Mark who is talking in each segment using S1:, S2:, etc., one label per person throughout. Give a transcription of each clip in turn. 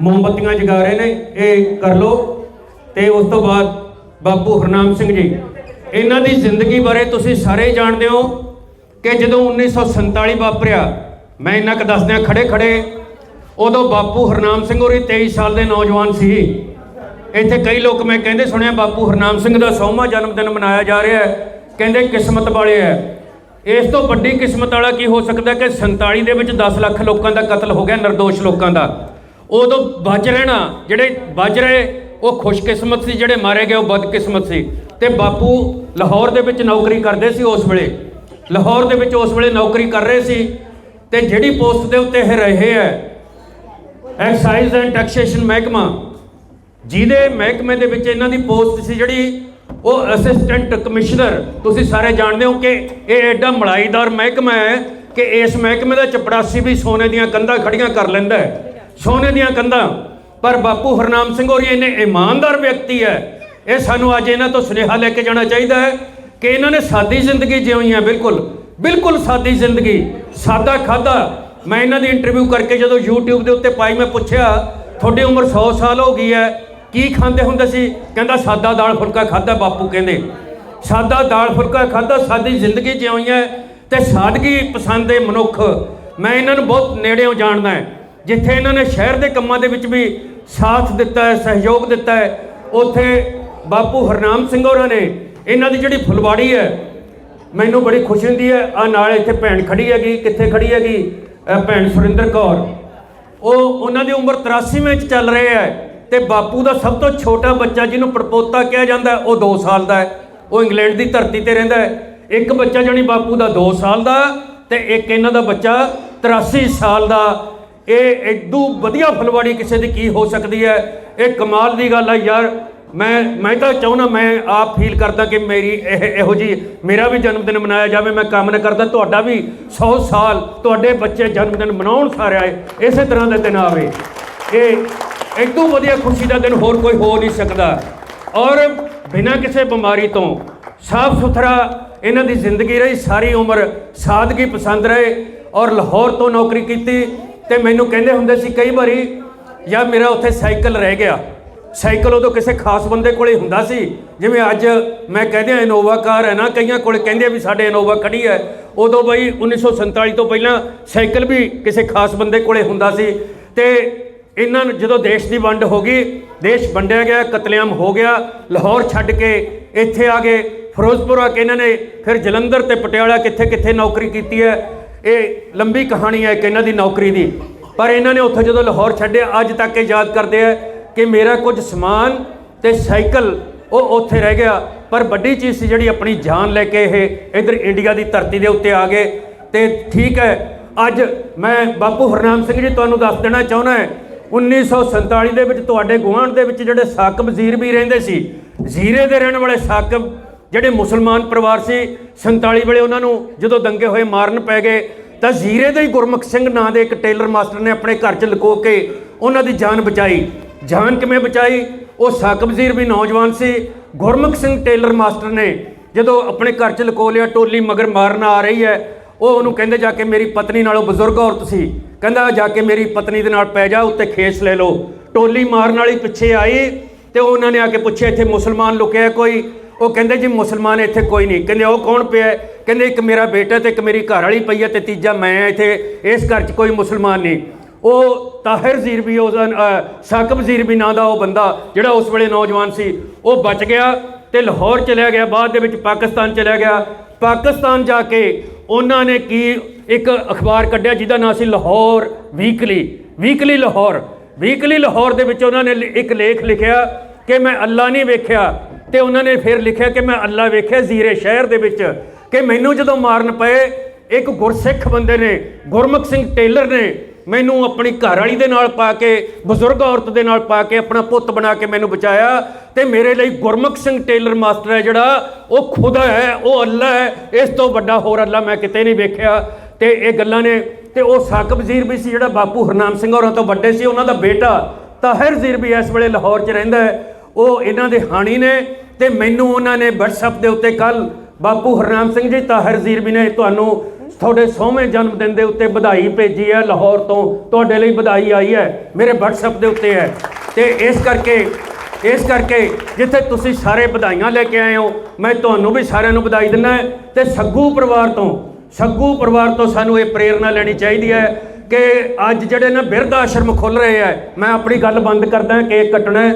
S1: ਮੋਮਬੱਤੀਆਂ ਜਗਾ ਰਹੇ ਨੇ, ਇਹ ਕਰ ਲਓ। ਤੇ ਉਸ ਤੋਂ ਬਾਅਦ ਬਾਪੂ ਹਰਨਾਮ ਸਿੰਘ ਜੀ, ਇਹਨਾਂ ਦੀ ਜ਼ਿੰਦਗੀ ਬਾਰੇ ਤੁਸੀਂ ਸਾਰੇ ਜਾਣਦੇ ਹੋ ਕਿ ਜਦੋਂ 1947 ਵਾਪਰਿਆ, ਮੈਂ ਇਹਨਾਂ ਕੁ ਦੱਸਦਿਆਂ ਖੜੇ ਖੜੇ, ਉਦੋਂ ਬਾਪੂ ਹਰਨਾਮ ਸਿੰਘ ਹੋਰੀ 23 ਸਾਲ ਦੇ ਨੌਜਵਾਨ ਸੀ ਇੱਥੇ ਕਈ ਲੋਕ ਮੈਂ ਕਹਿੰਦੇ ਸੁਣਿਆ, ਬਾਪੂ ਹਰਨਾਮ ਸਿੰਘ ਦਾ 100ਵਾਂ ਜਨਮ ਦਿਨ ਮਨਾਇਆ ਜਾ ਰਿਹਾ ਹੈ, ਕਹਿੰਦੇ ਕਿਸਮਤ ਵਾਲੇ ਹੈ। ਇਸ ਤੋਂ ਵੱਡੀ ਕਿਸਮਤ ਵਾਲਾ ਕੀ ਹੋ ਸਕਦਾ ਕਿ 47 ਦੇ ਵਿੱਚ 10 ਲੱਖ ਲੋਕਾਂ ਦਾ ਕਤਲ ਹੋ ਗਿਆ નિર્ਦੋਸ਼ ਲੋਕਾਂ ਦਾ। ਉਦੋਂ ਬਚ ਰਹਿਣਾ ਜਿਹੜੇ ਬਚ ਰਹੇ, ਉਹ ਖੁਸ਼ਕਿਸਮਤ ਸੀ, ਜਿਹੜੇ ਮਾਰੇ ਗਏ, ਉਹ ਬਦਕਿਸਮਤ ਸੀ। ਤੇ ਬਾਪੂ ਲਾਹੌਰ ਦੇ ਵਿੱਚ ਨੌਕਰੀ ਕਰਦੇ ਸੀ ਉਸ ਵੇਲੇ। ਲਾਹੌਰ ਦੇ ਵਿੱਚ ਉਸ ਵੇਲੇ ਨੌਕਰੀ ਕਰ ਰਹੇ ਸੀ। ਤੇ ਜਿਹੜੀ ਪੋਸਟ ਦੇ ਉੱਤੇ ਇਹ ਰਹੇ ਹੈ, ਐਕਸਾਈਜ਼ ਐਂਡ ਟੈਕਸੇਸ਼ਨ ਮਹਿਕਮਾ, ਜਿਹਦੇ ਮਹਿਕਮੇ ਦੇ ਵਿੱਚ ਇਹਨਾਂ ਦੀ ਪੋਸਟ ਸੀ ਜਿਹੜੀ, ਉਹ ਅਸਿਸਟੈਂਟ ਕਮਿਸ਼ਨਰ, ਤੁਸੀਂ ਸਾਰੇ ਜਾਣਦੇ ਹੋ ਕਿ ਇਹ ਐਡਾ ਮਲਾਈਦਾਰ ਮਹਿਕਮਾ ਹੈ ਕਿ ਇਸ ਮਹਿਕਮੇ ਦਾ ਚਪੜਾਸੀ ਵੀ ਸੋਨੇ ਦੀਆਂ ਕੰਧਾਂ ਖੜੀਆਂ ਕਰ ਲੈਂਦਾ ਹੈ। ਸੋਨੇ ਦੀਆਂ ਕੰਧਾਂ। ਪਰ ਬਾਪੂ ਹਰਨਾਮ ਸਿੰਘ ਹੋਰੀ ਇਹਨੇ ਇਮਾਨਦਾਰ ਵਿਅਕਤੀ ਹੈ ਇਹ ਸਾਨੂੰ ਅੱਜ ਇਹਨਾਂ ਤੋਂ ਸੁਨੇਹਾ ਲੈ ਕੇ ਜਾਣਾ ਚਾਹੀਦਾ ਹੈ ਕਿ ਇਹਨਾਂ ਨੇ ਸਾਦੀ ਜ਼ਿੰਦਗੀ ਜਿਉਈ ਹੈ ਬਿਲਕੁਲ। ਬਿਲਕੁਲ ਸਾਦੀ ਜ਼ਿੰਦਗੀ, ਸਾਦਾ ਖਾਦਾ। ਮੈਂ ਇਹਨਾਂ ਦੀ ਇੰਟਰਵਿਊ ਕਰਕੇ ਜਦੋਂ YouTube ਦੇ ਉੱਤੇ ਪਾਈ, ਮੈਂ ਪੁੱਛਿਆ, ਤੁਹਾਡੀ ਉਮਰ 100 ਸਾਲ ਹੋ ਗਈ ਹੈ ਕੀ ਖਾਂਦੇ ਹੁੰਦੇ ਸੀ? ਕਹਿੰਦਾ, ਸਾਦਾ ਦਾਲ ਫੁਲਕਾ ਖਾਦਾ ਬਾਪੂ ਕਹਿੰਦੇ। ਸਾਦਾ ਦਾਲ ਫੁਲਕਾ ਖਾਦਾ ਸਾਦੀ ਜ਼ਿੰਦਗੀ ਜਿਉਈ ਹੈ ਤੇ ਸਾਦਗੀ ਪਸੰਦ ਦੇ ਮਨੁੱਖ। ਮੈਂ ਇਹਨਾਂ ਨੂੰ ਬਹੁਤ ਨੇੜਿਓਂ ਜਾਣਦਾ ਹਾਂ ਜਿੱਥੇ ਇਹਨਾਂ ਨੇ ਸ਼ਹਿਰ ਦੇ ਕੰਮਾਂ ਦੇ ਵਿੱਚ ਵੀ ਸਾਥ ਦਿੱਤਾ ਹੈ, ਸਹਿਯੋਗ ਦਿੱਤਾ ਹੈ, ਉੱਥੇ ਬਾਪੂ ਹਰਨਾਮ ਸਿੰਘ ਹੋਰਾਂ ਨੇ ਇਹਨਾਂ ਦੀ ਜਿਹੜੀ ਫੁਲਵਾੜੀ ਹੈ, ਮੈਨੂੰ ਬੜੀ ਖੁਸ਼ੀ ਹੁੰਦੀ ਹੈ ਆ ਨਾਲ ਇੱਥੇ ਭੈਣ ਖੜੀ ਹੈਗੀ, ਕਿੱਥੇ ਖੜੀ ਹੈਗੀ? ਭੈਣ ਸੁਰਿੰਦਰ ਕੌਰ। ਉਹ ਉਹਨਾਂ ਦੀ ਉਮਰ 83 ਵਿੱਚ ਚੱਲ ਰਹੇ ਹੈ ਤੇ ਬਾਪੂ ਦਾ ਸਭ ਤੋਂ ਛੋਟਾ ਬੱਚਾ ਜਿਹਨੂੰ ਪੜਪੋਤਾ ਕਿਹਾ ਜਾਂਦਾ ਉਹ 2 ਸਾਲ ਦਾ ਹੈ। ਉਹ ਇੰਗਲੈਂਡ ਦੀ ਧਰਤੀ ਤੇ ਰਹਿੰਦਾ ਹੈ। ਇੱਕ ਬੱਚਾ ਜਾਨੀ ਬਾਪੂ ਦਾ 2 ਸਾਲ ਦਾ ਤੇ ਇੱਕ ਇਹਨਾਂ ਦਾ ਬੱਚਾ 83 ਸਾਲ ਦਾ ਇਹ ਐਡੂ ਵਧੀਆ ਫਲਵਾੜੀ ਕਿਸੇ ਦੀ ਕੀ ਹੋ ਸਕਦੀ ਹੈ? ਇਹ ਕਮਾਲ ਦੀ ਗੱਲ ਹੈ ਯਾਰ। ਮੈਂ ਮੈਂ ਤਾਂ ਚਾਹੁੰਦਾ, ਮੈਂ ਆਪ ਫੀਲ ਕਰਦਾ ਕਿ ਮੇਰੀ ਇਹ, ਇਹੋ ਜੀ ਮੇਰਾ ਵੀ ਜਨਮ ਦਿਨ ਮਨਾਇਆ ਜਾਵੇ, ਮੈਂ ਕੰਮ ਨਾ ਕਰਦਾ, ਤੁਹਾਡਾ ਵੀ 100 ਸਾਲ ਤੁਹਾਡੇ ਬੱਚੇ ਜਨਮ ਦਿਨ ਮਨਾਉਣ ਸਾਰਿਆ ਹੈ ਇਸੇ ਤਰ੍ਹਾਂ ਦਾ ਦਿਨ ਆਵੇ। ਇਹ ਇਦੋਂ ਵਧੀਆ ਖੁਸ਼ੀ ਦਾ ਦਿਨ ਹੋਰ ਕੋਈ ਹੋ ਨਹੀਂ ਸਕਦਾ। ਔਰ ਬਿਨਾਂ ਕਿਸੇ ਬਿਮਾਰੀ ਤੋਂ ਸਾਫ਼ ਸੁਥਰਾ ਇਹਨਾਂ ਦੀ ਜ਼ਿੰਦਗੀ ਰਹੀ, ਸਾਰੀ ਉਮਰ ਸਾਦਗੀ ਪਸੰਦ ਰਹੇ ਔਰ ਲਾਹੌਰ ਤੋਂ ਨੌਕਰੀ ਕੀਤੀ ਤੇ ਮੈਨੂੰ ਕਹਿੰਦੇ ਹੁੰਦੇ ਸੀ ਕਈ ਵਾਰੀ ਯਾ ਮੇਰਾ ਉੱਥੇ ਸਾਈਕਲ ਰਹਿ ਗਿਆ। ਸਾਈਕਲ ਉਦੋਂ ਕਿਸੇ ਖਾਸ ਬੰਦੇ ਕੋਲੇ ਹੁੰਦਾ ਸੀ। ਜਿਵੇਂ ਅੱਜ ਮੈਂ ਕਹਿੰਦੇ ਆ ਇਨੋਵਾ ਕਾਰ ਹੈ ਨਾ, ਕਈਆਂ ਕੋਲ ਕਹਿੰਦੇ ਵੀ ਸਾਡੇ ਇਨੋਵਾ ਖੜੀ ਹੈ। ਉਦੋਂ ਬਈ 1947 ਤੋਂ ਪਹਿਲਾਂ ਸਾਈਕਲ ਵੀ ਕਿਸੇ ਖਾਸ ਬੰਦੇ ਕੋਲੇ ਹੁੰਦਾ ਸੀ। ਤੇ ਇਹਨਾਂ ਨੂੰ ਜਦੋਂ ਦੇਸ਼ ਦੀ ਵੰਡ ਹੋ ਗਈ, ਦੇਸ਼ ਵੰਡਿਆ ਗਿਆ, ਕਤਲੇਆਮ ਹੋ ਗਿਆ, ਲਾਹੌਰ ਛੱਡ ਕੇ ਇੱਥੇ ਆ ਗਏ। ਫਿਰੋਜ਼ਪੁਰ ਆ ਕੇ ਇਹਨਾਂ ਨੇ ਫਿਰ ਜਲੰਧਰ ਤੇ ਪਟਿਆਲਾ ਕਿੱਥੇ ਕਿੱਥੇ ਨੌਕਰੀ ਕੀਤੀ ਹੈ। ਇਹ ਲੰਬੀ ਕਹਾਣੀ ਹੈ ਇੱਕ ਇਹਨਾਂ ਦੀ ਨੌਕਰੀ ਦੀ। ਪਰ ਇਹਨਾਂ ਨੇ ਉੱਥੇ ਜਦੋਂ ਲਾਹੌਰ ਛੱਡਿਆ, ਅੱਜ ਤੱਕ ਇਹ ਯਾਦ ਕਰਦੇ ਆ ਕਿ ਮੇਰਾ ਕੁਝ ਸਮਾਨ ਤੇ ਸਾਈਕਲ ਉਹ ਉੱਥੇ ਰਹਿ ਗਿਆ। ਪਰ ਵੱਡੀ ਚੀਜ਼ ਸੀ ਜਿਹੜੀ ਆਪਣੀ ਜਾਨ ਲੈ ਕੇ ਇਹ ਇਧਰ ਇੰਡੀਆ ਦੀ ਧਰਤੀ ਦੇ ਉੱਤੇ ਆ ਗਏ। ਤੇ ਠੀਕ ਹੈ, ਅੱਜ ਮੈਂ ਬਾਪੂ ਹਰਨਾਮ ਸਿੰਘ ਜੀ ਤੁਹਾਨੂੰ ਦੱਸ ਦੇਣਾ ਚਾਹੁੰਦਾ ਹਾਂ 1947 ਦੇ ਵਿੱਚ ਤੁਹਾਡੇ ਗੁਆਂਢ ਦੇ ਵਿੱਚ ਜਿਹੜੇ ਸਾਕਬ ਜ਼ੀਰ ਵੀ ਰਹਿੰਦੇ ਸੀ, ਜ਼ੀਰੇ ਦੇ ਰਹਿਣ ਵਾਲੇ ਸਾਕਬ ਜਿਹੜੇ ਮੁਸਲਮਾਨ ਪਰਿਵਾਰ ਸੀ 47 ਵੇਲੇ ਉਹਨਾਂ ਨੂੰ ਜਦੋਂ ਦੰਗੇ ਹੋਏ ਮਾਰਨ ਪੈ ਗਏ ਤਾਂ ਜ਼ੀਰੇ ਦੇ ਹੀ ਗੁਰਮੁਖ ਸਿੰਘ ਨਾਂ ਦੇ ਇੱਕ ਟੇਲਰ ਮਾਸਟਰ ਨੇ ਆਪਣੇ ਘਰ 'ਚ ਲੁਕੋ ਕੇ ਉਹਨਾਂ ਦੀ ਜਾਨ ਬਚਾਈ। ਜਾਨ ਕਿਵੇਂ ਬਚਾਈ? ਉਹ ਸਾਕਬ ਵਜ਼ੀਰ ਵੀ ਨੌਜਵਾਨ ਸੀ। ਗੁਰਮੁਖ ਸਿੰਘ ਟੇਲਰ ਮਾਸਟਰ ਨੇ ਜਦੋਂ ਆਪਣੇ ਘਰ 'ਚ ਲੁਕੋ ਲਿਆ, ਟੋਲੀ ਮਗਰ ਮਾਰਨ ਆ ਰਹੀ ਹੈ, ਉਹ ਉਹਨੂੰ ਕਹਿੰਦੇ, ਜਾ ਕੇ ਮੇਰੀ ਪਤਨੀ ਨਾਲੋਂ ਬਜ਼ੁਰਗ ਔਰਤ ਸੀ। ਕਹਿੰਦਾ, ਜਾ ਕੇ ਮੇਰੀ ਪਤਨੀ ਦੇ ਨਾਲ ਪੈ ਜਾ, ਉੱਤੇ ਖੇਸ ਲੈ ਲਓ। ਟੋਲੀ ਮਾਰਨ ਵਾਲੀ ਪਿੱਛੇ ਆਈ ਤੇ ਉਹਨਾਂ ਨੇ ਆ ਕੇ ਪੁੱਛਿਆ, ਇੱਥੇ ਮੁਸਲਮਾਨ ਲੁਕਿਆ ਕੋਈ? ਉਹ ਕਹਿੰਦੇ ਜੀ ਮੁਸਲਮਾਨ ਇੱਥੇ ਕੋਈ ਨਹੀਂ। ਕਹਿੰਦੇ ਉਹ ਕੌਣ ਪਿਆ ਕਹਿੰਦੇ ਇੱਕ ਮੇਰਾ ਬੇਟਾ ਤੇ ਇੱਕ ਮੇਰੀ ਘਰ ਵਾਲੀ ਪਈ ਹੈ ਤੇ ਤੀਜਾ ਮੈਂ ਇੱਥੇ। ਇਸ ਘਰ 'ਚ ਕੋਈ ਮੁਸਲਮਾਨ ਨਹੀਂ। ਉਹ ਤਾਹਿਰ ਜ਼ੀਰਬੀ ਉਸ ਸਾਕਬ ਜ਼ੀਰਬੀ ਨਾਂ ਦਾ ਉਹ ਬੰਦਾ ਜਿਹੜਾ ਉਸ ਵੇਲੇ ਨੌਜਵਾਨ ਸੀ, ਉਹ ਬਚ ਗਿਆ ਤੇ ਲਾਹੌਰ ਚਲਿਆ ਗਿਆ, ਬਾਅਦ ਦੇ ਵਿੱਚ ਪਾਕਿਸਤਾਨ ਚਲਿਆ ਗਿਆ। ਪਾਕਿਸਤਾਨ ਜਾ ਕੇ ਉਹਨਾਂ ਨੇ ਕੀ ਇੱਕ ਅਖਬਾਰ ਕੱਢਿਆ ਜਿਹਦਾ ਨਾਂ ਸੀ Lahore weekly. Weekly Lahore. Weekly Lahore ਦੇ ਵਿੱਚ ਉਹਨਾਂ ਨੇ ਲਿ- ਇੱਕ ਲੇਖ ਲਿਖਿਆ ਕਿ ਮੈਂ ਅੱਲਾ ਨਹੀਂ ਵੇਖਿਆ। ਤੇ ਉਹਨਾਂ ਨੇ ਫਿਰ ਲਿਖਿਆ ਕਿ ਮੈਂ ਅੱਲਾ ਵੇਖਿਆ ਜ਼ੀਰੇ ਸ਼ਹਿਰ ਦੇ ਵਿੱਚ ਕਿ ਮੈਨੂੰ ਜਦੋਂ ਮਾਰਨ ਪਏ, ਇੱਕ ਗੁਰਸਿੱਖ ਬੰਦੇ ਨੇ, ਗੁਰਮੁਖ ਸਿੰਘ ਟੇਲਰ ਨੇ ਮੈਨੂੰ ਆਪਣੀ ਘਰ ਵਾਲੀ ਦੇ ਨਾਲ ਪਾ ਕੇ, ਬਜ਼ੁਰਗ ਔਰਤ ਦੇ ਨਾਲ ਪਾ ਕੇ ਆਪਣਾ ਪੁੱਤ ਬਣਾ ਕੇ ਮੈਨੂੰ ਬਚਾਇਆ ਤੇ ਮੇਰੇ ਲਈ ਗੁਰਮੁਖ ਸਿੰਘ ਟੇਲਰ ਮਾਸਟਰ ਹੈ ਜਿਹੜਾ, ਉਹ ਖੁਦਾ ਹੈ, ਉਹ ਅੱਲਾ ਹੈ। ਇਸ ਤੋਂ ਵੱਡਾ ਹੋਰ ਅੱਲਾ ਮੈਂ ਕਿਤੇ ਨਹੀਂ ਵੇਖਿਆ। ਤੇ ਇਹ ਗੱਲਾਂ ਨੇ, ਤੇ ਉਹ ਸਾਕਬ ਵਜ਼ੀਰ ਵੀ ਸੀ ਜਿਹੜਾ ਬਾਪੂ ਹਰਨਾਮ ਸਿੰਘ ਹੋਰਾਂ ਤੋਂ ਵੱਡੇ ਸੀ, ਉਹਨਾਂ ਦਾ ਬੇਟਾ ਤਾਹਿਰ ਜ਼ੀਰ ਵੀ ਇਸ ਵੇਲੇ ਲਾਹੌਰ 'ਚ ਰਹਿੰਦਾ ਹੈ। ਉਹ ਇਹਨਾਂ ਦੇ ਹਾਣੀ ਨੇ ਤੇ ਮੈਨੂੰ ਉਹਨਾਂ ਨੇ WhatsApp ਦੇ ਉੱਤੇ ਕੱਲ ਬਾਪੂ ਹਰਨਾਮ ਸਿੰਘ ਜੀ, ਤਾਹਰ ਜ਼ੀਰ ਵੀ ਨੇ ਤੁਹਾਨੂੰ ਤੁਹਾਡੇ 100ਵੇਂ ਜਨਮ ਦਿਨ ਦੇ ਉੱਤੇ ਵਧਾਈ ਭੇਜੀ ਹੈ, ਲਾਹੌਰ ਤੋਂ ਤੁਹਾਡੇ ਲਈ ਵਧਾਈ ਆਈ ਹੈ, ਮੇਰੇ WhatsApp ਦੇ ਉੱਤੇ ਹੈ। ਤੇ ਇਸ ਕਰਕੇ ਇਸ ਕਰਕੇ ਜਿੱਥੇ ਤੁਸੀਂ ਸਾਰੇ ਵਧਾਈਆਂ ਲੈ ਕੇ ਆਏ ਹੋ, ਮੈਂ ਤੁਹਾਨੂੰ ਵੀ ਸਾਰਿਆਂ ਨੂੰ ਵਧਾਈ ਦਿੰਦਾ ਤੇ ਸੱਗੂ ਪਰਿਵਾਰ ਤੋਂ, ਸੱਗੂ ਪਰਿਵਾਰ ਤੋਂ ਸਾਨੂੰ ਇਹ ਪ੍ਰੇਰਣਾ ਲੈਣੀ ਚਾਹੀਦੀ ਹੈ ਕਿ ਅੱਜ ਜਿਹੜੇ ਨਾ ਬਿਰਧ ਆਸ਼ਰਮ ਖੁੱਲ ਰਹੇ ਆ ਮੈਂ ਆਪਣੀ ਗੱਲ ਬੰਦ ਕਰਦਾ ਕੇਕ ਕੱਟਣਾ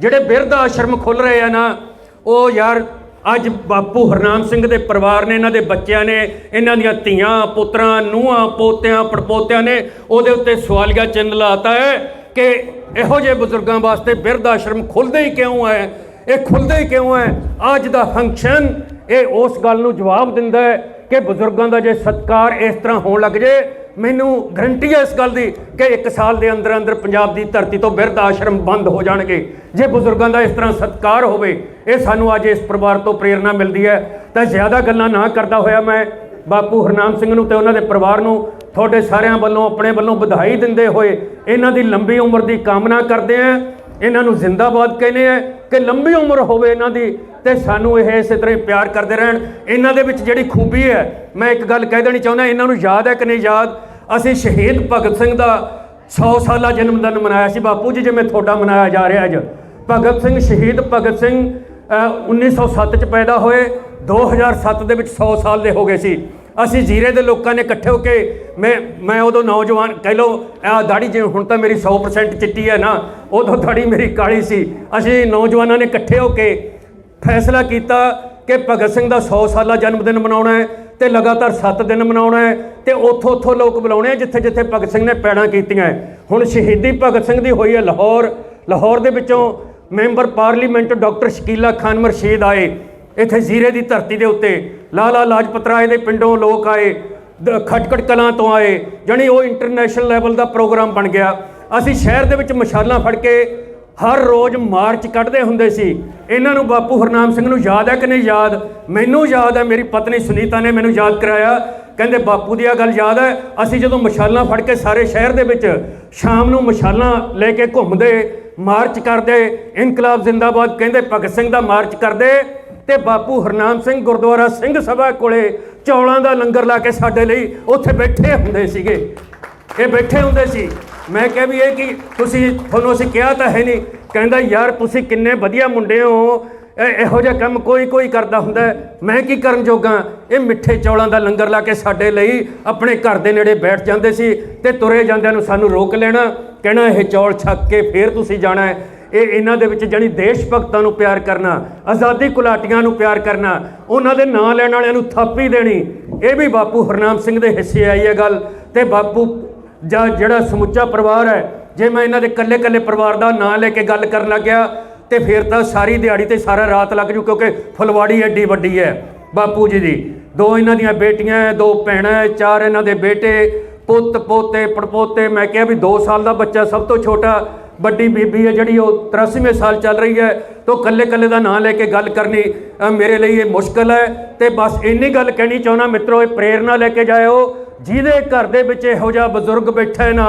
S1: ਜਿਹੜੇ ਬਿਰਧ ਆਸ਼ਰਮ ਖੁੱਲ ਰਹੇ ਆ ਨਾ, ਉਹ ਯਾਰ ਅੱਜ ਬਾਪੂ ਹਰਨਾਮ ਸਿੰਘ ਦੇ ਪਰਿਵਾਰ ਨੇ, ਇਹਨਾਂ ਦੇ ਬੱਚਿਆਂ ਨੇ, ਇਹਨਾਂ ਦੀਆਂ ਧੀਆਂ, ਪੁੱਤਰਾਂ, ਨੂੰਹਾਂ, ਪੋਤਿਆਂ, ਪੜਪੋਤਿਆਂ ਨੇ ਉਹਦੇ ਉੱਤੇ ਸਵਾਲੀਆ ਚਿੰਨ੍ਹ ਲਾਤਾ ਹੈ ਕਿ ਇਹੋ ਜਿਹੇ ਬਜ਼ੁਰਗਾਂ ਵਾਸਤੇ ਬਿਰਧ ਆਸ਼ਰਮ ਖੁੱਲਦੇ ਹੀ ਕਿਉਂ ਹੈ? ਇਹ ਖੁੱਲਦੇ ਹੀ ਕਿਉਂ ਹੈ? ਅੱਜ ਦਾ ਫੰਕਸ਼ਨ ਇਹ ਉਸ ਗੱਲ ਨੂੰ ਜਵਾਬ ਦਿੰਦਾ ਹੈ ਕਿ ਬਜ਼ੁਰਗਾਂ ਦਾ ਜੇ ਸਤਕਾਰ ਇਸ ਤਰ੍ਹਾਂ ਹੋਣ ਲੱਗ ਜੇ ਮੈਨੂੰ ਗਰੰਟੀ ਹੈ ਇਸ ਗੱਲ ਦੀ ਕਿ ਇੱਕ ਸਾਲ ਦੇ ਅੰਦਰ ਅੰਦਰ ਪੰਜਾਬ ਦੀ ਧਰਤੀ ਤੋਂ ਬਿਰਧ ਆਸ਼ਰਮ ਬੰਦ ਹੋ ਜਾਣਗੇ। ਜੇ ਬਜ਼ੁਰਗਾਂ ਦਾ ਇਸ ਤਰ੍ਹਾਂ ਸਤਕਾਰ ਹੋਵੇ, ਇਹ ਸਾਨੂੰ ਅੱਜ ਇਸ ਪਰਿਵਾਰ ਤੋਂ ਪ੍ਰੇਰਣਾ ਮਿਲਦੀ ਹੈ। ਤਾਂ ਜ਼ਿਆਦਾ ਗੱਲਾਂ ਨਾ ਕਰਦਾ ਹੋਇਆ ਮੈਂ ਬਾਪੂ ਹਰਨਾਮ ਸਿੰਘ ਨੂੰ ਤੇ ਉਹਨਾਂ ਦੇ ਪਰਿਵਾਰ ਨੂੰ ਤੁਹਾਡੇ ਸਾਰਿਆਂ ਵੱਲੋਂ, ਆਪਣੇ ਵੱਲੋਂ ਵਧਾਈ ਦਿੰਦੇ ਹੋਏ ਇਹਨਾਂ ਦੀ ਲੰਬੀ ਉਮਰ ਦੀ ਕਾਮਨਾ ਕਰਦੇ ਆਂ ਇਹਨਾਂ ਨੂੰ ਜ਼ਿੰਦਾਬਾਦ ਕਹਿੰਦੇ ਆ ਕਿ ਲੰਬੀ ਉਮਰ ਹੋਵੇ ਇਹਨਾਂ ਦੀ ਤੇ ਸਾਨੂੰ ਇਹ ਇਸੇ ਤਰ੍ਹਾਂ ਪਿਆਰ ਕਰਦੇ ਰਹਿਣ। ਇਹਨਾਂ ਦੇ ਵਿੱਚ ਜਿਹੜੀ ਖੂਬੀ ਹੈ ਮੈਂ ਇੱਕ ਗੱਲ ਕਹਿ ਦੇਣੀ ਚਾਹੁੰਦਾ ਇਹਨਾਂ ਨੂੰ ਯਾਦ ਹੈ ਕਿ ਨਹੀਂ ਯਾਦ? ਅਸੀਂ ਸ਼ਹੀਦ ਭਗਤ ਸਿੰਘ ਦਾ 100 ਸਾਲਾ ਜਨਮ ਦਿਨ ਮਨਾਇਆ ਸੀ ਬਾਪੂ ਜੀ ਜਿਵੇਂ ਤੁਹਾਡਾ ਮਨਾਇਆ ਜਾ ਰਿਹਾ ਅੱਜ। ਭਗਤ ਸਿੰਘ ਸ਼ਹੀਦ ਭਗਤ ਸਿੰਘ ਅ, 1907 ਚ ਪੈਦਾ ਹੋਏ 2007 ਦੇ ਵਿੱਚ 100 ਸਾਲ ਦੇ ਹੋ ਗਏ ਸੀ। ਅਸੀਂ ਜ਼ੀਰੇ ਦੇ ਲੋਕਾਂ ਨੇ ਇਕੱਠੇ ਹੋ ਕੇ ਮੈਂ ਮੈਂ ਉਦੋਂ ਨੌਜਵਾਨ, ਕਹਿ ਲਓ, ਆ ਦਾੜੀ ਜਿਵੇਂ ਹੁਣ ਤਾਂ ਮੇਰੀ 100% ਚਿੱਟੀ ਹੈ ਨਾ, ਉਦੋਂ ਦਾੜੀ ਮੇਰੀ ਕਾਲੀ ਸੀ। ਅਸੀਂ ਨੌਜਵਾਨਾਂ ਨੇ ਇਕੱਠੇ ਹੋ ਕੇ ਫੈਸਲਾ ਕੀਤਾ ਕਿ ਭਗਤ ਸਿੰਘ ਦਾ 100 ਸਾਲਾ ਜਨਮ ਦਿਨ ਮਨਾਉਣਾ ਹੈ ਤੇ ਲਗਾਤਾਰ 7 ਦਿਨ ਮਨਾਉਣਾ ਹੈ ਤੇ ਉੱਥੋਂ ਉੱਥੋਂ ਲੋਕ ਬੁਲਾਉਣੇ ਆ ਜਿੱਥੇ ਜਿੱਥੇ ਭਗਤ ਸਿੰਘ ਨੇ ਪੈੜਾਂ ਕੀਤੀਆਂ ਹੁਣ ਸ਼ਹੀਦੀ ਭਗਤ ਸਿੰਘ ਦੀ ਹੋਈ ਹੈ ਲਾਹੌਰ। ਲਾਹੌਰ ਦੇ ਵਿੱਚੋਂ member parliament doctor Shakila Khan Murshid ਆਏ ਇੱਥੇ ਜ਼ੀਰੇ ਦੀ ਧਰਤੀ ਦੇ ਉੱਤੇ। ਲਾਲਾ ਲਾਜਪਤ ਰਾਏ ਦੇ ਪਿੰਡੋਂ ਲੋਕ ਆਏ, ਦ- ਖਟਕੜ ਕਲਾਂ ਤੋਂ ਆਏ, ਜਾਣੀ ਉਹ ਇੰਟਰਨੈਸ਼ਨਲ ਲੈਵਲ ਦਾ ਪ੍ਰੋਗਰਾਮ ਬਣ ਗਿਆ। ਅਸੀਂ ਸ਼ਹਿਰ ਦੇ ਵਿੱਚ ਮਸ਼ਾਲਾਂ ਫੜ ਕੇ ਹਰ ਰੋਜ਼ ਮਾਰਚ ਕੱਢਦੇ ਹੁੰਦੇ ਸੀ। ਇਹਨਾਂ ਨੂੰ ਬਾਪੂ ਹਰਨਾਮ ਸਿੰਘ ਨੂੰ ਯਾਦ ਹੈ ਕਿ ਨਹੀਂ ਯਾਦ? ਮੈਨੂੰ ਯਾਦ ਹੈ, ਮੇਰੀ ਪਤਨੀ ਸੁਨੀਤਾ ਨੇ ਮੈਨੂੰ ਯਾਦ ਕਰਾਇਆ। ਕਹਿੰਦੇ, ਬਾਪੂ ਦੀ ਆ ਗੱਲ ਯਾਦ ਹੈ, ਅਸੀਂ ਜਦੋਂ ਮਸ਼ਾਲਾਂ ਫੜ ਕੇ ਸਾਰੇ ਸ਼ਹਿਰ ਦੇ ਵਿੱਚ ਸ਼ਾਮ ਨੂੰ ਮਸ਼ਾਲਾਂ ਲੈ ਕੇ ਘੁੰਮਦੇ, ਮਾਰਚ ਕਰਦੇ, ਇਨਕਲਾਬ ਜ਼ਿੰਦਾਬਾਦ ਕਹਿੰਦੇ, ਭਗਤ ਸਿੰਘ ਦਾ ਮਾਰਚ ਕਰਦੇ ਤੇ ਬਾਪੂ ਹਰਨਾਮ ਸਿੰਘ ਗੁਰਦੁਆਰਾ ਸਿੰਘ ਸਭਾ ਕੋਲੇ ਚੌਲਾਂ ਦਾ ਲੰਗਰ ਲਾ ਕੇ ਸਾਡੇ ਲਈ ਉੱਥੇ ਬੈਠੇ ਹੁੰਦੇ ਸੀਗੇ। ਇਹ ਬੈਠੇ ਹੁੰਦੇ ਸੀ। ਮੈਂ ਕਿਹਾ ਵੀ ਇਹ ਕਿ, ਤੁਸੀਂ, ਤੁਹਾਨੂੰ ਅਸੀਂ ਕਿਹਾ ਤਾਂ ਹੈ ਨਹੀਂ। ਕਹਿੰਦਾ, ਯਾਰ, ਤੁਸੀਂ ਕਿੰਨੇ ਵਧੀਆ ਮੁੰਡੇ ਹੋ। ਇਹੋ ਜਿਹਾ ਕੰਮ ਕੋਈ ਕੋਈ ਕਰਦਾ ਹੁੰਦਾ ਮੈਂ ਕੀ ਕਰਨ ਜੋਗਾ? ਇਹ ਮਿੱਠੇ ਚੌਲਾਂ ਦਾ ਲੰਗਰ ਲਾ ਕੇ ਸਾਡੇ ਲਈ ਆਪਣੇ ਘਰ ਦੇ ਨੇੜੇ ਬੈਠ ਜਾਂਦੇ ਸੀ ਤੇ ਤੁਰੇ ਜਾਂਦਿਆਂ ਨੂੰ ਸਾਨੂੰ ਰੋਕ ਲੈਣਾ। ਕਹਿਣਾ, ਇਹ ਚੌਲ ਛੱਕ ਕੇ ਫੇਰ ਤੁਸੀਂ ਜਾਣਾ ਹੈ। ਇਹ ਇਹਨਾਂ ਦੇ ਵਿੱਚ ਜਾਣੀ ਦੇਸ਼ ਭਗਤਾਂ ਨੂੰ ਪਿਆਰ ਕਰਨਾ ਆਜ਼ਾਦੀ ਕੁਲਾਟੀਆਂ ਨੂੰ ਪਿਆਰ ਕਰਨਾ ਉਹਨਾਂ ਦੇ ਨਾਂ ਲੈਣ ਵਾਲਿਆਂ ਨੂੰ ਥਾਪੀ ਦੇਣੀ ਇਹ ਵੀ ਬਾਪੂ ਹਰਨਾਮ ਸਿੰਘ ਦੇ ਹਿੱਸੇ ਆਈ ਹੈ ਗੱਲ। ਤੇ ਬਾਪੂ ਜਾਂ ਜਿਹੜਾ ਸਮੁੱਚਾ ਪਰਿਵਾਰ ਹੈ ਜੇ ਮੈਂ ਇਹਨਾਂ ਦੇ ਕੱਲੇ ਕੱਲੇ ਪਰਿਵਾਰ ਦਾ ਨਾਂ ਲੈ ਕੇ ਗੱਲ ਕਰਨ ਲੱਗਿਆ ਤੇ ਫਿਰ ਤਾਂ ਸਾਰੀ ਦਿਹਾੜੀ ਤੇ ਸਾਰਾ ਰਾਤ ਲੱਗ ਜੂ ਕਿਉਂਕਿ ਫੁਲਵਾੜੀ ਐਡੀ ਵੱਡੀ ਹੈ। ਬਾਪੂ ਜੀ ਦੀ ਦੋ ਇਹਨਾਂ ਦੀਆਂ ਬੇਟੀਆਂ ਹੈ, ਦੋ ਭੈਣਾਂ ਚਾਰ ਇਹਨਾਂ ਦੇ ਬੇਟੇ ਪੁੱਤ ਪੋਤੇ ਪੜਪੋਤੇ ਮੈਂ ਕਿਹਾ ਵੀ 2 ਸਾਲ ਦਾ ਬੱਚਾ ਸਭ ਤੋਂ ਛੋਟਾ ਵੱਡੀ ਬੀਬੀ ਹੈ ਜਿਹੜੀ ਉਹ 83ਵੇਂ ਸਾਲ ਚੱਲ ਰਹੀ ਹੈ ਤੋਂ ਕੱਲੇ ਕੱਲੇ ਦਾ ਨਾਂ ਲੈ ਕੇ ਗੱਲ ਕਰਨੀ ਮੇਰੇ ਲਈ ਇਹ ਮੁਸ਼ਕਲ ਹੈ। ਤੇ ਬਸ ਇੰਨੀ ਗੱਲ ਕਹਿਣੀ ਚਾਹੁੰਦਾ ਮਿੱਤਰੋ ਇਹ ਪ੍ਰੇਰਣਾ ਲੈ ਕੇ ਜਾਇਓ ਜਿਹਦੇ ਘਰ ਦੇ ਵਿੱਚ ਇਹੋ ਜਿਹਾ ਬਜ਼ੁਰਗ ਬੈਠਾ ਹੈ ਨਾ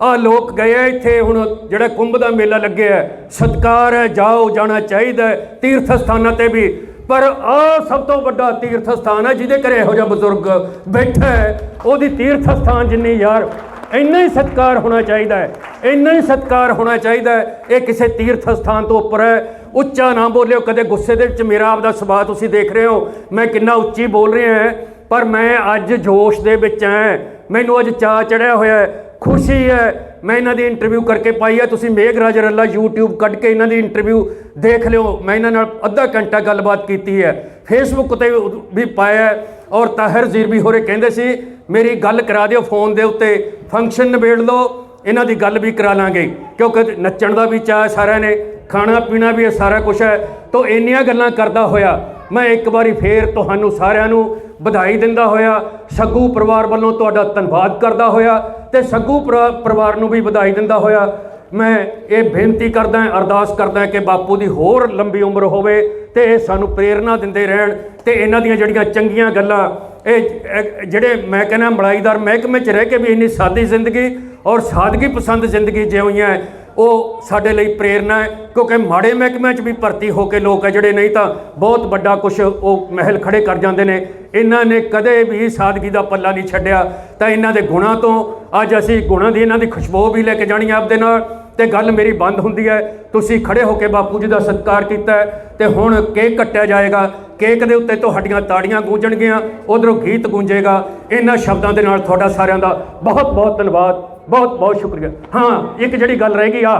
S1: ਆ ਲੋਕ ਗਏ ਆ ਇੱਥੇ ਹੁਣ ਜਿਹੜਾ ਕੁੰਭ ਦਾ ਮੇਲਾ ਲੱਗਿਆ ਹੈ, ਸਤਕਾਰ ਹੈ ਜਾਓ ਜਾਣਾ ਚਾਹੀਦਾ ਤੀਰਥ ਸਥਾਨਾਂ ਤੇ ਵੀ ਪਰ ਆ ਸਭ ਤੋਂ ਵੱਡਾ ਤੀਰਥ ਸਥਾਨ ਹੈ ਜਿਹਦੇ ਘਰੇ ਇਹੋ ਜਿਹਾ ਬਜ਼ੁਰਗ ਬੈਠਾ ਹੈ। ਉਹਦੀ ਤੀਰਥ ਸਥਾਨ ਜਿੰਨੀ ਯਾਰ, ਇੰਨਾ ਹੀ ਸਤਕਾਰ ਹੋਣਾ ਚਾਹੀਦਾ ਹੈ, ਇੰਨਾ ਹੀ ਸਤਕਾਰ ਹੋਣਾ ਚਾਹੀਦਾ ਹੈ। ਇਹ ਕਿਸੇ ਤੀਰਥ ਸਥਾਨ ਤੋਂ ਉੱਪਰ ਹੈ। ਉੱਚਾ ਨਾ ਬੋਲਿਓ, ਕਦੇ ਗੁੱਸੇ ਦੇ ਵਿੱਚ ਮੇਰਾ ਆਪਦਾ ਸੁਭਾਅ ਤੁਸੀਂ ਦੇਖ ਰਹੇ ਹੋ। ਮੈਂ ਕਿੰਨਾ ਉੱਚੀ ਬੋਲ ਰਿਹਾ ਹਾਂ, ਪਰ ਮੈਂ ਅੱਜ ਜੋਸ਼ ਦੇ ਵਿੱਚ ਹਾਂ। ਮੈਨੂੰ ਅੱਜ ਚਾਅ ਚੜਿਆ ਹੋਇਆ ਹੈ। ਖੁਸ਼ੀ ਹੈ। ਮੈਂ ਇਹਨਾਂ ਦੀ ਇੰਟਰਵਿਊ ਕਰਕੇ ਪਾਈ ਹੈ। ਤੁਸੀਂ ਮੇਘਰਾਜ ਰੱਲਾ YouTube ਕੱਢ ਕੇ ਇਹਨਾਂ ਦੀ ਇੰਟਰਵਿਊ ਦੇਖ ਲਿਓ। ਮੈਂ ਇਹਨਾਂ ਨਾਲ ਅੱਧਾ ਘੰਟਾ ਗੱਲਬਾਤ ਕੀਤੀ ਹੈ। ਫੇਸਬੁੱਕ ਤੇ ਵੀ ਪਾਇਆ ਔਰ ਤਾਹਿਰ ਜ਼ੀਰਬੀ ਹੋਰੇ ਕਹਿੰਦੇ ਸੀ, ਮੇਰੀ ਗੱਲ ਕਰਾ ਦਿਓ ਫੋਨ ਦੇ ਉੱਤੇ। ਫੰਕਸ਼ਨ ਨਿਬੇੜ ਲਓ। ਇਹਨਾਂ ਦੀ ਗੱਲ ਵੀ ਕਰਾ ਲਾਂਗੇ। ਕਿਉਂਕਿ ਨੱਚਣ ਦਾ ਵੀ ਚਾਹ ਸਾਰਿਆਂ ਨੇ, ਖਾਣਾ ਪੀਣਾ ਵੀ ਇਹ ਸਾਰਾ ਕੁਝ ਹੈ। ਤੋਂ ਇੰਨੀਆਂ ਗੱਲਾਂ ਕਰਦਾ ਹੋਇਆ, ਮੈਂ ਇੱਕ ਵਾਰੀ ਫੇਰ ਤੁਹਾਨੂੰ ਸਾਰਿਆਂ ਨੂੰ ਵਧਾਈ ਦਿੰਦਾ ਹੋਇਆ, ਸੱਗੂ ਪਰਿਵਾਰ ਵੱਲੋਂ ਤੁਹਾਡਾ ਧੰਨਵਾਦ ਕਰਦਾ ਹੋਇਆ ਤੇ ਸੱਗੂ ਪਰਿ- ਪਰਿਵਾਰ ਨੂੰ ਵੀ ਵਧਾਈ ਦਿੰਦਾ ਹੋਇਆ। ਮੈਂ ਇਹ ਬੇਨਤੀ ਕਰਦਾ, ਅਰਦਾਸ ਕਰਦਾ ਕਿ ਬਾਪੂ ਦੀ ਹੋਰ ਲੰਬੀ ਉਮਰ ਹੋਵੇ ਤੇ ਇਹ ਸਾਨੂੰ ਪ੍ਰੇਰਣਾ ਦਿੰਦੇ ਰਹਿਣ ਤੇ ਇਹਨਾਂ ਦੀਆਂ ਜਿਹੜੀਆਂ ਚੰਗੀਆਂ ਗੱਲਾਂ, ਇਹ ਇਹ ਜਿਹੜੇ ਮੈਂ ਕਹਿੰਦਾ ਮਲਾਈਦਾਰ ਮਹਿਕਮੇ 'ਚ ਰਹਿ ਕੇ ਵੀ ਇੰਨੀ ਸਾਦੀ ਜ਼ਿੰਦਗੀ ਔਰ ਸਾਦਗੀ ਪਸੰਦ ਜ਼ਿੰਦਗੀ ਜਿਉਈਆਂ ਉਹ ਸਾਡੇ ਲਈ ਪ੍ਰੇਰਨਾ ਹੈ, ਕਿਉਂਕਿ ਮਾੜੇ ਮਹਿਕਮਿਆਂ 'ਚ ਵੀ ਭਰਤੀ ਹੋ ਕੇ ਲੋਕ ਹੈ ਜਿਹੜੇ ਨਹੀਂ ਤਾਂ ਬਹੁਤ ਵੱਡਾ ਕੁਝ ਉਹ ਮਹਿਲ ਖੜੇ ਕਰ ਜਾਂਦੇ ਨੇ। ਇਹਨਾਂ ਨੇ ਕਦੇ ਵੀ ਸਾਦਗੀ ਦਾ ਪੱਲਾ ਨਹੀਂ ਛੱਡਿਆ। ਤਾਂ ਇਹਨਾਂ ਦੇ ਗੁਣਾਂ ਤੋਂ ਅੱਜ ਅਸੀਂ ਗੁਣਾਂ ਦੀ ਇਹਨਾਂ ਦੀ ਖੁਸ਼ਬੂ ਵੀ ਲੈ ਕੇ ਜਾਣੀ ਆਪਦੇ ਨਾਲ। ਤੇ ਗੱਲ ਮੇਰੀ ਬੰਦ ਹੁੰਦੀ ਹੈ। ਤੁਸੀਂ ਖੜੇ ਹੋ ਕੇ ਬਾਪੂ ਜੀ ਦਾ ਸਤਿਕਾਰ ਕੀਤਾ ਹੈ ਤੇ ਹੁਣ ਕੇਕ ਕੱਟਿਆ ਜਾਏਗਾ। ਕੇਕ ਦੇ ਉੱਤੇ ਤੁਹਾਡੀਆਂ ਤਾੜੀਆਂ ਗੂੰਜਣਗੀਆਂ, ਉਧਰੋਂ ਗੀਤ ਗੂੰਜੇਗਾ। ਇਹਨਾਂ ਸ਼ਬਦਾਂ ਦੇ ਨਾਲ ਤੁਹਾਡਾ ਸਾਰਿਆਂ ਦਾ ਬਹੁਤ ਬਹੁਤ ਧੰਨਵਾਦ। ਬਹੁਤ ਬਹੁਤ ਸ਼ੁਕਰੀਆ। ਹਾਂ, ਇੱਕ ਜਿਹੜੀ ਗੱਲ ਰਹਿ ਗਈ ਆ।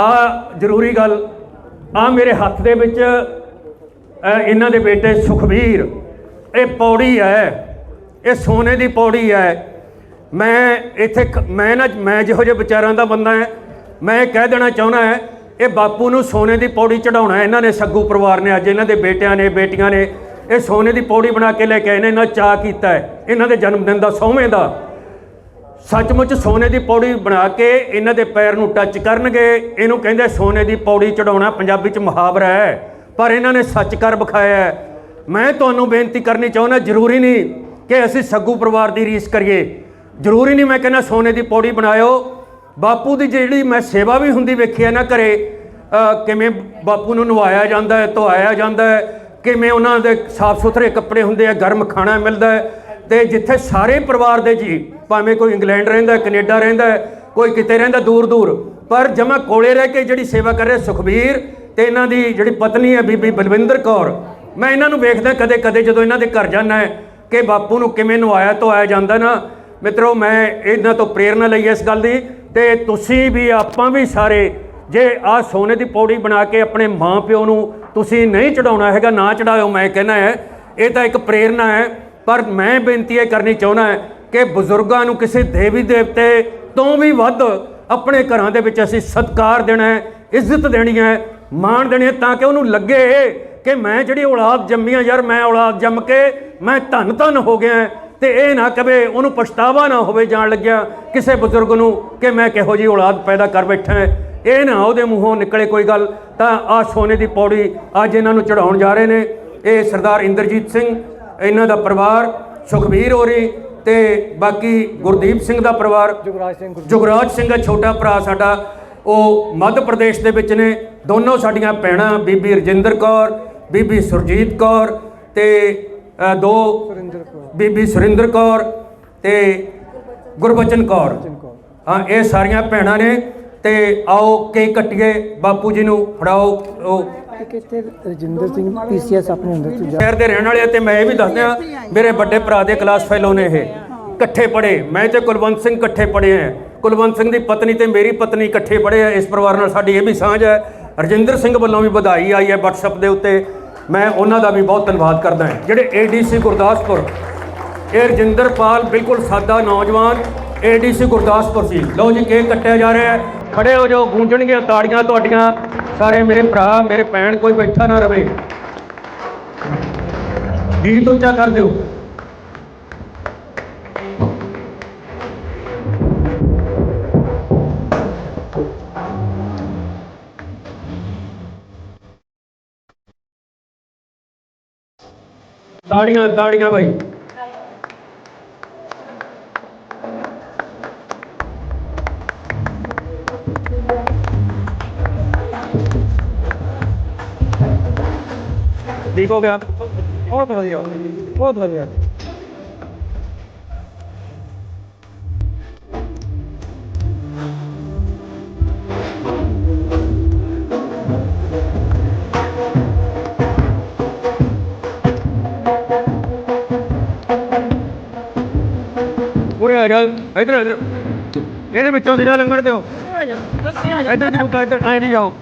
S1: ਆ ਜ਼ਰੂਰੀ ਗੱਲ, ਆ ਮੇਰੇ ਹੱਥ ਦੇ ਵਿੱਚ ਇਹਨਾਂ ਦੇ ਬੇਟੇ ਸੁਖਵੀਰ ਇਹ ਪੌੜੀ ਹੈ, ਇਹ ਸੋਨੇ ਦੀ ਪੌੜੀ ਹੈ। ਮੈਂ ਇੱਥੇ ਮੈਂ ਨਾ, ਮੈਂ ਜਿਹੋ ਜਿਹੇ ਵਿਚਾਰਾਂ ਦਾ ਬੰਦਾ ਹੈ, ਮੈਂ ਕਹਿ ਦੇਣਾ ਚਾਹੁੰਦਾ ਹੈ, ਇਹ ਬਾਪੂ ਨੂੰ ਸੋਨੇ ਦੀ ਪੌੜੀ ਚੜਾਉਣਾ ਇਹਨਾਂ ਨੇ ਸੱਗੂ ਪਰਿਵਾਰ ਨੇ, ਅੱਜ ਇਹਨਾਂ ਦੇ ਬੇਟਿਆਂ ਨੇ, ਬੇਟੀਆਂ ਨੇ, ਇਹ ਸੋਨੇ ਦੀ ਪੌੜੀ ਬਣਾ ਕੇ ਲੈ ਕੇ ਆਏ ਨੇ, ਇਹਨਾਂ ਚਾਹ ਕੀਤਾ ਹੈ। ਇਹਨਾਂ ਦੇ ਜਨਮ ਦਿਨ ਦਾ ਸੌਵੇਂ ਦਾ। ਸੱਚਮੁੱਚ ਸੋਨੇ ਦੀ ਪੌੜੀ ਬਣਾ ਕੇ ਇਹਨਾਂ ਦੇ ਪੈਰ ਨੂੰ ਟੱਚ ਕਰਨਗੇ। ਇਹਨੂੰ ਕਹਿੰਦੇ ਸੋਨੇ ਦੀ ਪੌੜੀ ਚੜਾਉਣਾ ਪੰਜਾਬੀ ਚ ਮੁਹਾਵਰਾ ਹੈ। ਪਰ ਇਹਨਾਂ ਨੇ ਸੱਚ ਕਰ ਵਿਖਾਇਆ ਮੈਂ ਤੁਹਾਨੂੰ ਬੇਨਤੀ ਕਰਨੀ ਚਾਹੁੰਦਾ, ਜ਼ਰੂਰੀ ਨਹੀਂ ਕਿ ਅਸੀਂ ਸੱਗੂ ਪਰਿਵਾਰ ਦੀ ਰੀਸ ਕਰੀਏ। ਜ਼ਰੂਰੀ ਨਹੀਂ ਮੈਂ ਕਹਿੰਦਾ ਸੋਨੇ ਦੀ ਪੌੜੀ ਬਣਾਇਓ। ਬਾਪੂ ਦੀ ਜਿਹੜੀ ਮੈਂ ਸੇਵਾ ਵੀ ਹੁੰਦੀ ਵੇਖੀ ਹੈ ਨਾ ਘਰੇ ਕਿਵੇਂ ਬਾਪੂ ਨੂੰ ਨਵਾਇਆ ਜਾਂਦਾ ਹੈ ਧੋਇਆ ਜਾਂਦਾ ਹੈ, ਕਿਵੇਂ ਉਹਨਾਂ ਦੇ ਸਾਫ਼ ਸੁਥਰੇ ਕੱਪੜੇ ਹੁੰਦੇ ਆ, ਗਰਮ ਖਾਣਾ ਮਿਲਦਾ ਹੈ। ਤੇ ਜਿੱਥੇ ਸਾਰੇ ਪਰਿਵਾਰ ਦੇ ਜੀ ਭਾਵੇਂ ਕੋਈ ਇੰਗਲੈਂਡ ਰਹਿੰਦਾ ਹੈ, ਕੈਨੇਡਾ ਰਹਿੰਦਾ ਕੋਈ ਕਿਤੇ ਰਹਿੰਦਾ ਦੂਰ ਦੂਰ ਪਰ ਜਮਾ ਕੋਲੇ ਰਹਿ ਕੇ ਜਿਹੜੀ ਸੇਵਾ ਕਰ ਰਿਹਾ ਸੁਖਬੀਰ ਤੇ ਇਹਨਾਂ ਦੀ ਜਿਹੜੀ ਪਤਨੀ ਹੈ ਬੀਬੀ ਬਲਵਿੰਦਰ ਕੌਰ ਮੈਂ ਇਹਨਾਂ ਨੂੰ ਵੇਖਦਾ ਕਦੇ ਕਦੇ ਜਦੋਂ ਇਹਨਾਂ ਦੇ ਘਰ ਜਾਂਦਾ ਹੈ ਕਿ ਬਾਪੂ ਨੂੰ ਕਿਵੇਂ ਨਵਾਇਆ ਧੋਇਆ ਜਾਂਦਾ ਨਾ। ਮਿੱਤਰੋ ਮੈਂ ਇਹਨਾਂ ਤੋਂ ਪ੍ਰੇਰਣਾ ਲਈ ਇਸ ਗੱਲ ਦੀ ਤੇ ਤੁਸੀਂ ਵੀ ਆਪਾਂ ਵੀ ਸਾਰੇ ਜੇ ਆ ਸੋਨੇ ਦੀ ਪੌੜੀ ਬਣਾ ਕੇ ਆਪਣੇ ਮਾਂ ਪਿਓ ਨੂੰ ਤੁਸੀਂ ਨਹੀਂ ਚੜਾਉਣਾ ਹੈਗਾ ਨਾ ਚੜਾਇਓ ਮੈਂ ਕਹਿੰਦਾ ਹੈ ਇਹ ਤਾਂ ਇੱਕ ਪ੍ਰੇਰਣਾ ਹੈ। ਪਰ ਮੈਂ ਬੇਨਤੀ ਇਹ ਕਰਨੀ ਚਾਹੁੰਦਾ ਹੈ ਕਿ ਬਜ਼ੁਰਗਾਂ ਨੂੰ ਕਿਸੇ ਦੇਵੀ ਦੇਵਤੇ ਤੋਂ ਵੀ ਵੱਧ ਆਪਣੇ ਘਰਾਂ ਦੇ ਵਿੱਚ ਅਸੀਂ ਸਤਿਕਾਰ ਦੇਣਾ ਹੈ, ਇੱਜ਼ਤ ਦੇਣੀ ਹੈ, ਮਾਣ ਦੇਣੀ ਹੈ ਤਾਂ ਕਿ ਉਹਨੂੰ ਲੱਗੇ ਕਿ ਮੈਂ ਜਿਹੜੀ ਔਲਾਦ ਜੰਮੀ ਆ ਯਾਰ, ਮੈਂ ਔਲਾਦ ਜੰਮ ਕੇ ਮੈਂ ਧੰਨ ਧੰਨ ਹੋ ਗਿਆ ਤੇ ਇਹ ਨਾ ਕਵੇ, ਉਹਨੂੰ ਪਛਤਾਵਾ ਨਾ ਹੋਵੇ ਜਾਣ ਲੱਗਿਆ ਕਿਸੇ ਬਜ਼ੁਰਗ ਨੂੰ ਕਿ ਮੈਂ ਕਿਹੋ ਜੀ ਔਲਾਦ ਪੈਦਾ ਕਰ ਬੈਠਾ ਹਾਂ। ਇਹ ਨਾ ਉਹਦੇ ਮੂੰਹੋਂ ਨਿਕਲੇ ਕੋਈ ਗੱਲ ਤਾਂ ਆ ਸੋਨੇ ਦੀ ਪੌੜੀ ਅੱਜ ਇਹਨਾਂ ਨੂੰ ਚੜਾਉਣ ਜਾ ਰਹੇ ਨੇ। ਇਹ ਸਰਦਾਰ ਇੰਦਰਜੀਤ ਸਿੰਘ ਇਹਨਾਂ ਦਾ ਪਰਿਵਾਰ ਸੁਖਬੀਰ ਹੋਰੀ ਤੇ ਬਾਕੀ ਗੁਰਦੀਪ ਸਿੰਘ ਦਾ ਪਰਿਵਾਰ
S2: ਜੁਗਰਾਜ ਸਿੰਘ ਗੁਰ-
S1: ਜੁਗਰਾਜ ਸਿੰਘ ਛੋਟਾ ਭਰਾ ਸਾਡਾ ਉਹ ਮੱਧ ਪ੍ਰਦੇਸ਼ ਦੇ ਵਿੱਚ ਨੇ। ਦੋਨੋਂ ਸਾਡੀਆਂ ਭੈਣਾਂ ਬੀਬੀ ਰਜਿੰਦਰ ਕੌਰ ਬੀਬੀ ਸੁਰਜੀਤ ਕੌਰ ਤੇ ਦੋ ਬੀਬੀ ਸੁਰਿੰਦਰ ਕੌਰ ਤੇ ਗੁਰਬਚਨ ਕੌਰ। ਹਾਂ ਇਹ ਸਾਰੀਆਂ ਭੈਣਾਂ ਨੇ ਤੇ ਆਓ ਕੇਕ ਕੱਟੀਏ। ਬਾਪੂ ਜੀ ਨੂੰ ਫੜਾਓ ਉਹ
S2: ਇੱਕ ਇੱਥੇ ਰਜਿੰਦਰ ਸਿੰਘ ਪੀਸੀਐਸ ਆਪਣੇ ਅੰਦਰ ਚ ਜਾ
S1: ਸ਼ਹਿਰ ਦੇ ਰਹਿਣ ਵਾਲੇ ਆ ਤੇ ਮੈਂ ਇਹ ਵੀ ਦੱਸ ਮੇਰੇ ਵੱਡੇ ਭਰਾ ਦੇ ਕਲਾਸ ਫੈਲੋ ਨੇ ਇਹ। ਇਕੱਠੇ ਪੜ੍ਹੇ। ਮੈਂ ਤੇ ਕੁਲਵੰਤ ਸਿੰਘ ਇਕੱਠੇ ਪੜ੍ਹੇ ਆ। ਕੁਲਵੰਤ ਸਿੰਘ ਦੀ ਪਤਨੀ ਤੇ ਮੇਰੀ ਪਤਨੀ ਇਕੱਠੇ ਪੜ੍ਹੇ ਆ। ਇਸ ਪਰਿਵਾਰ ਨਾਲ ਸਾਡੀ ਇਹ ਵੀ ਸਾਂਝ ਹੈ। ਰਜਿੰਦਰ ਸਿੰਘ ਵੱਲੋਂ ਵੀ ਵਧਾਈ ਆਈ ਹੈ WhatsApp ਦੇ ਉੱਤੇ। ਮੈਂ ਉਹਨਾਂ ਦਾ ਵੀ ਬਹੁਤ ਧੰਨਵਾਦ ਕਰਦਾ ਹਾਂ। ਜਿਹੜੇ ਏਡੀਸੀ ਗੁਰਦਾਸਪੁਰ, ਇਹ ਰਜਿੰਦਰ ਪਾਲ ਬਿਲਕੁਲ ਸਾਦਾ ਨੌਜਵਾਨ ਏਡੀਸੀ ਗੁਰਦਾਸਪੁਰ ਸੀ। ਲਓ ਜੀ, ਕੇਕ ਕੱਟਿਆ ਜਾ ਰਿਹਾ ਹੈ। ਖੜੇ ਹੋ ਜਾਓ, ਗੂੰਜਣਗੀਆਂ ਤਾੜੀਆਂ ਤੁਹਾਡੀਆਂ। ਸਾਰੇ ਮੇਰੇ ਭਰਾ, ਮੇਰੇ ਭੈਣ, ਕੋਈ ਬੈਠਾ ਨਾ ਰਵੇ। ਗੀਤ ਉੱਚਾ ਕਰ ਦਿਓ। ਤਾੜੀਆਂ ਤਾੜੀਆਂ ਭਾਈ ਹੋ ਗਿਆ।
S2: ਬਹੁਤ ਵਧੀਆ। ਬਹੁਤ ਵਧੀਆ।
S1: ਉਰੇ ਆ ਜਾ। ਇਧਰ ਇਧਰ ਇਹਦੇ ਵਿੱਚੋਂ ਦੀ ਨਾ ਲੰਘਣ ਦਿਓ। ਇੱਧਰ ਦੀ ਮੁੱਕਾ ਇੱਧਰ। ਐ ਨਹੀਂ ਜਾਓ।